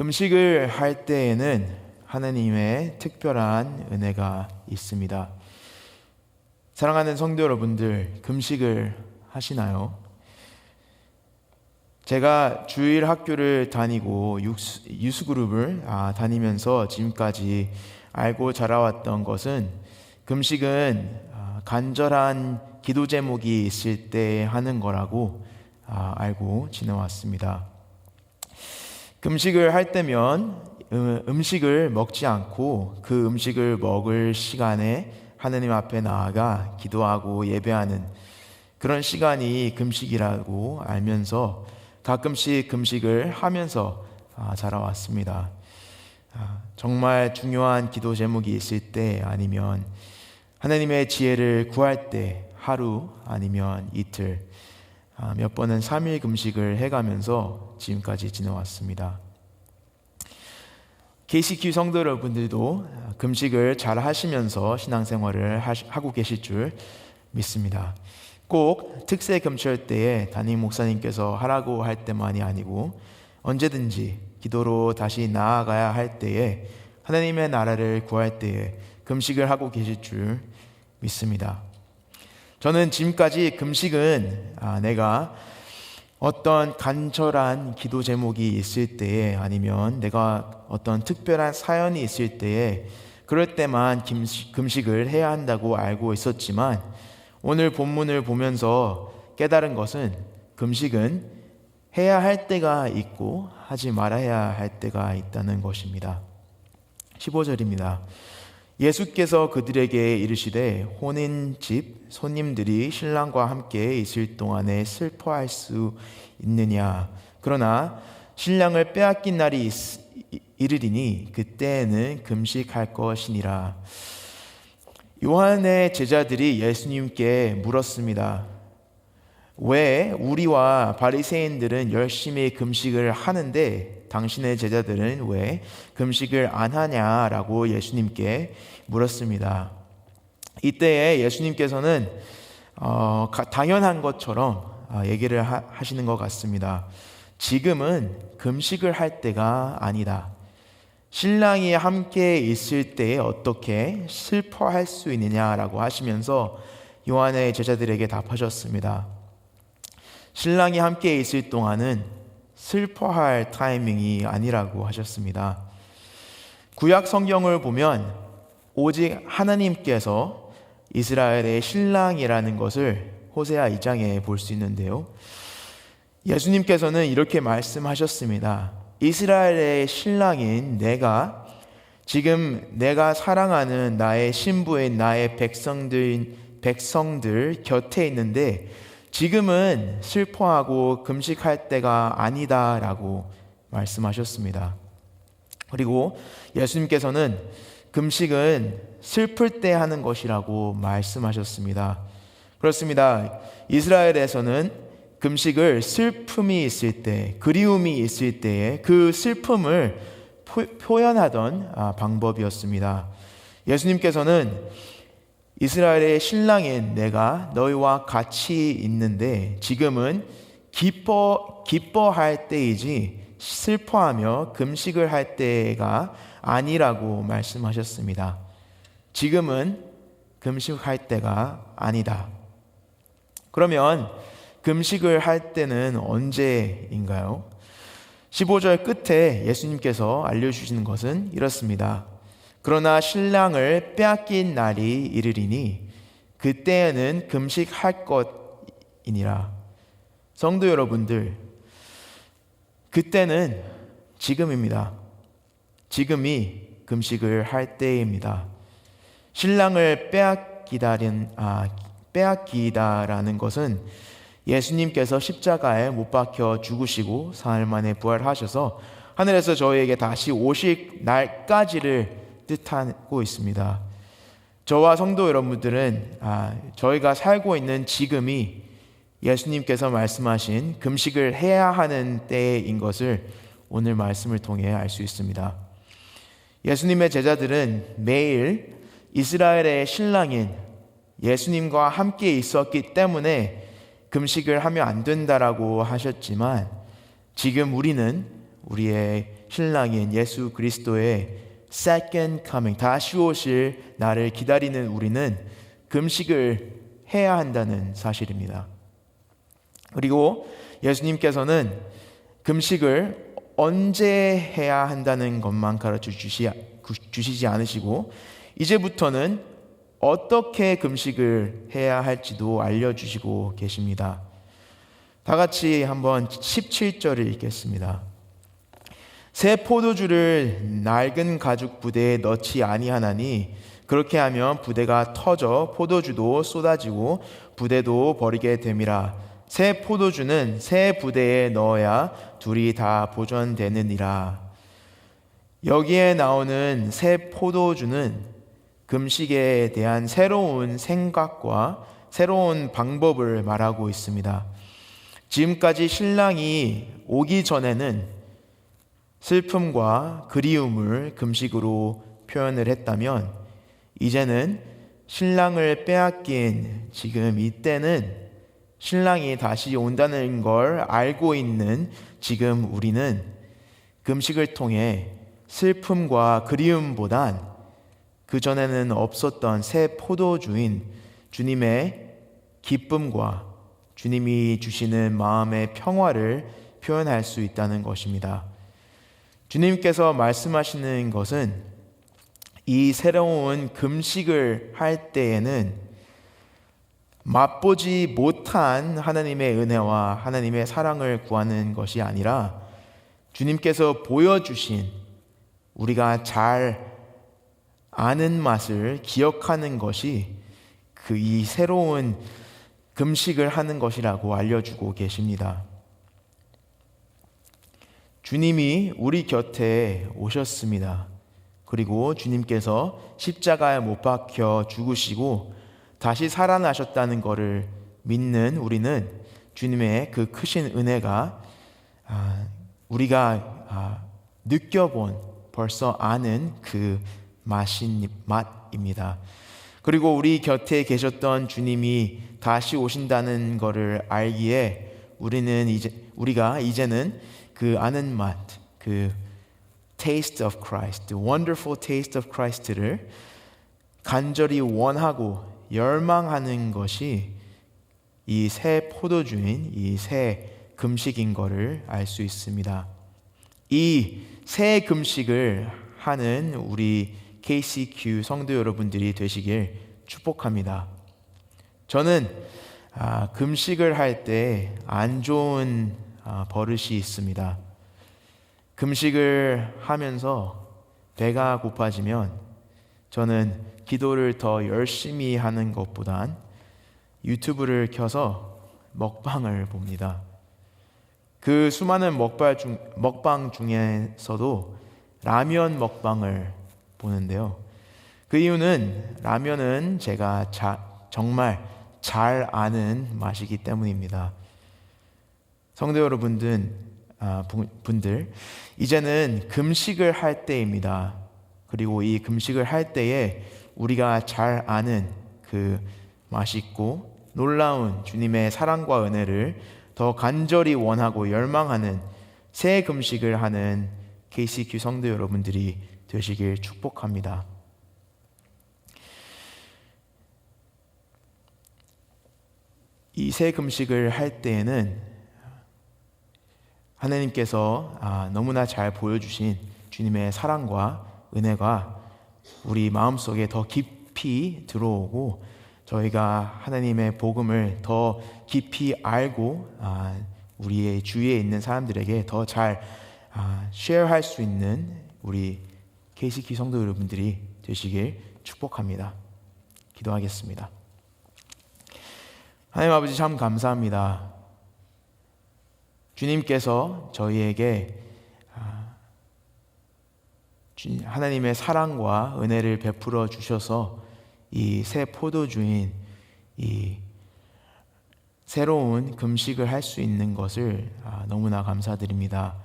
금식을 할 때에는 하나님의 특별한 은혜가 있습니다. 사랑하는 성도 여러분들, 금식을 하시나요? 제가 주일 학교를 다니고 유스, 유스그룹을 아, 다니면서 지금까지 알고 자라왔던 것은 금식은 아, 간절한 기도 제목이 있을 때 하는 거라고 아, 알고 지내왔습니다. 금식을 할 때면 음식을 먹지 않고 그 음식을 먹을 시간에 하느님 앞에 나아가 기도하고 예배하는 그런 시간이 금식이라고 알면서 가끔씩 금식을 하면서 아, 자라왔습니다. 아, 정말 중요한 기도 제목이 있을 때 아니면 하나님의 지혜를 구할 때 하루 아니면 이틀 아, 몇 번은 3일 금식을 해가면서 지금까지 지내왔습니다. KCQ 성도 여러분들도 금식을 잘 하시면서 신앙생활을 하고 계실 줄 믿습니다. 꼭 특세 금철 때에 담임 목사님께서 하라고 할 때만이 아니고 언제든지 기도로 다시 나아가야 할 때에 하나님의 나라를 구할 때에 금식을 하고 계실 줄 믿습니다. 저는 지금까지 금식은 아, 내가 어떤 간절한 기도 제목이 있을 때에 아니면 내가 어떤 특별한 사연이 있을 때에 그럴 때만 금식을 해야 한다고 알고 있었지만 오늘 본문을 보면서 깨달은 것은 금식은 해야 할 때가 있고 하지 말아야 할 때가 있다는 것입니다. 15절입니다. 예수께서 그들에게 이르시되 혼인 집 손님들이 신랑과 함께 있을 동안에 슬퍼할 수 있느냐 그러나 신랑을 빼앗긴 날이 있, 이르리니 그때에는 금식할 것이니라 요한의 제자들이 예수님께 물었습니다. 왜 우리와 바리새인들은 열심히 금식을 하는데 당신의 제자들은 왜 금식을 안 하냐라고 예수님께 물었습니다. 이때에 예수님께서는 어, 당연한 것처럼 어, 얘기를 하, 하시는 것 같습니다. 지금은 금식을 할 때가 아니다. 신랑이 함께 있을 때에 어떻게 슬퍼할 수 있느냐라고 하시면서 요한의 제자들에게 답하셨습니다. 신랑이 함께 있을 동안은 슬퍼할 타이밍이 아니라고 하셨습니다. 구약 성경을 보면 오직 하나님께서 이스라엘의 신랑이라는 것을 호세아 2장에 볼 수 있는데요. 예수님께서는 이렇게 말씀하셨습니다. 이스라엘의 신랑인 내가 지금 내가 사랑하는 나의 신부인 나의 백성들 백성들 곁에 있는데 지금은 슬퍼하고 금식할 때가 아니다라고 말씀하셨습니다. 그리고 예수님께서는 금식은 슬플 때 하는 것이라고 말씀하셨습니다. 그렇습니다. 이스라엘에서는 금식을 슬픔이 있을 때, 그리움이 있을 때에 그 슬픔을 표 현하던 아, 방법이었습니다. 예수님께서는 이스라엘의 신랑인 내가 너희와 같이 있는데 지금은 기뻐 기뻐할 때이지 슬퍼하며 금식을 할 때가 아니라고 말씀하셨습니다. 지금은 금식할 때가 아니다. 그러면 금식을 할 때는 언제인가요? 15절 끝에 예수님께서 알려주시는 것은 이렇습니다. 그러나 신랑을 빼앗긴 날이 이르리니 그때에는 금식할 것이니라. 성도 여러분들, 그때는 지금입니다. 지금이 금식을 할 때입니다. 신랑을 빼앗기다는 아, 빼앗기다라는 것은 예수님께서 십자가에 못 박혀 죽으시고 사흘 만에 부활하셔서 하늘에서 저희에게 다시 오실 날까지를 뜻하고 있습니다. 저와 성도 여러분들은 아, 저희가 살고 있는 지금이 예수님께서 말씀하신 금식을 해야 하는 때인 것을 오늘 말씀을 통해 알 수 있습니다. 예수님의 제자들은 매일 이스라엘의 신랑인 예수님과 함께 있었기 때문에 금식을 하면 안 된다라고 하셨지만 지금 우리는 우리의 신랑인 예수 그리스도의 second coming 다시 오실 나를 기다리는 우리는 금식을 해야 한다는 사실입니다. 그리고 예수님께서는 금식을 언제 해야 한다는 것만 가르쳐 주시, 주시지 않으시고 이제부터는 어떻게 금식을 해야 할지도 알려주시고 계십니다. 다 같이 한번 17절을 읽겠습니다. 새 포도주를 낡은 가죽 부대에 넣지 아니하나니 그렇게 하면 부대가 터져 포도주도 쏟아지고 부대도 버리게 됨이라 새 포도주는 새 부대에 넣어야 둘이 다 보존되느니라 여기에 나오는 새 포도주는 금식에 대한 새로운 생각과 새로운 방법을 말하고 있습니다. 지금까지 신랑이 오기 전에는 슬픔과 그리움을 금식으로 표현을 했다면 이제는 신랑을 빼앗긴 지금 이때는 신랑이 다시 온다는 걸 알고 있는 지금 우리는 금식을 통해 슬픔과 그리움보단 그전에는 없었던 새 포도주인 주님의 기쁨과 주님이 주시는 마음의 평화를 표현할 수 있다는 것입니다. 주님께서 말씀하시는 것은 이 새로운 금식을 할 때에는 맛보지 못한 하나님의 은혜와 하나님의 사랑을 구하는 것이 아니라 주님께서 보여주신 우리가 잘 아는 맛을 기억하는 것이 그 이 새로운 금식을 하는 것이라고 알려주고 계십니다. 주님이 우리 곁에 오셨습니다. 그리고 주님께서 십자가에 못 박혀 죽으시고 다시 살아나셨다는 것을 믿는 우리는 주님의 그 크신 은혜가 아, 우리가 아, 느껴본 벌써 아는 그 맛인 맛입니다. 그리고 우리 곁에 계셨던 주님이 다시 오신다는 것을 알기에 우리는 이제 우리가 이제는 그 아는 맛, 그 taste of Christ, the wonderful taste of Christ를 간절히 원하고 열망하는 것이 이 새 포도주인, 이 새 금식인 것을 알수 있습니다. 이 새 금식을 하는 우리 KCQ 성도 여러분들이 되시길 축복합니다. 저는 아, 금식을 할 때 안 좋은 아, 버릇이 있습니다. 금식을 하면서 배가 고파지면 저는 기도를 더 열심히 하는 것보단 유튜브를 켜서 먹방을 봅니다. 그 수많은 먹방, 중, 먹방 중에서도 라면 먹방을 보는데요. 그 이유는 라면은 제가 자, 정말 잘 아는 맛이기 때문입니다. 성도 여러분들, 아, 분들, 이제는 금식을 할 때입니다. 그리고 이 금식을 할 때에 우리가 잘 아는 그 맛있고 놀라운 주님의 사랑과 은혜를 더 간절히 원하고 열망하는 새 금식을 하는 KCQ 성도 여러분들이 되시길 축복합니다. 이 새 금식을 할 때에는 하나님께서 아, 너무나 잘 보여주신 주님의 사랑과 은혜가 우리 마음속에 더 깊이 들어오고 저희가 하나님의 복음을 더 깊이 알고 아, 우리의 주위에 있는 사람들에게 더잘 아, 쉐어할 수 있는 우리 KCK 성도 여러분들이 되시길 축복합니다. 기도하겠습니다. 하나님 아버지 참 감사합니다. 주님께서 저희에게 아, 하나님의 사랑과 은혜를 베풀어 주셔서 이 새 포도주인 이 새로운 금식을 할 수 있는 것을 아, 너무나 감사드립니다.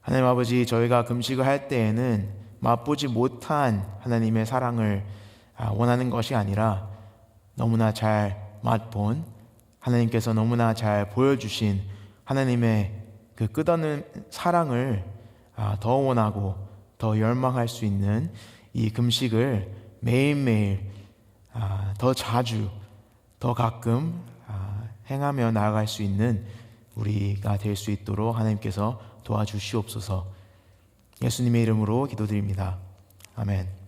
하나님 아버지 저희가 금식을 할 때에는 맛보지 못한 하나님의 사랑을 아, 원하는 것이 아니라 너무나 잘 맛본 하나님께서 너무나 잘 보여주신 하나님의 그 끝없는 사랑을 아, 더 원하고 더 열망할 수 있는 이 금식을 매일매일 아, 더 자주 더 가끔 아, 행하며 나아갈 수 있는 우리가 될 수 있도록 하나님께서 도와주시옵소서. 예수님의 이름으로 기도드립니다. 아멘.